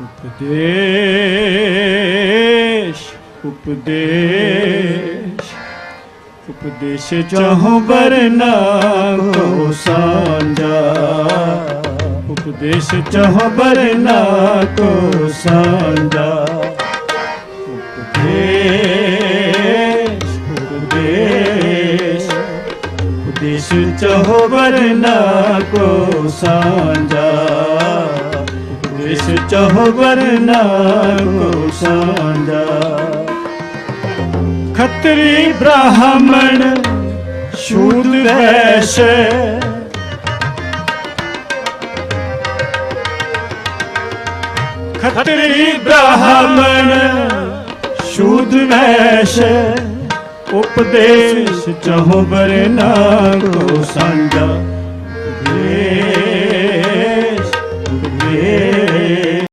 ਉਪਦੇਸ਼ ਉਪਦੇਸ਼। ਉਪਦੇਸ਼ ਚਾਹੋ ਬਰਨਾ ਕੋ ਸਾਂਝਾ। ਉਪਦੇਸ਼ ਚਾਹੋ ਬਰਨਾ ਕੋ ਸਾਂਝਾ। ਉਪਦੇਸ਼ ਉਪਦੇਸ਼। ਉਪਦੇਸ਼ ਚਾਹੋ ਬਰਨਾ ਕੋ ਸਾਂਝਾ। ਚਾਹੋ ਬਰਨਾ ਕੋ ਸਾਂਝਾ। ਖੱਤਰੀ ਬ੍ਰਾਹਮਣ ਸ਼ੂਦ ਵੈਸ਼। ਖੱਤਰੀ ਬ੍ਰਾਹਮਣ ਸ਼ੂਦ ਵੈਸ਼। ਉਪਦੇਸ਼ ਚਹੁ ਬਰਨਾ ਕੋ ਸਾਂਝਾ।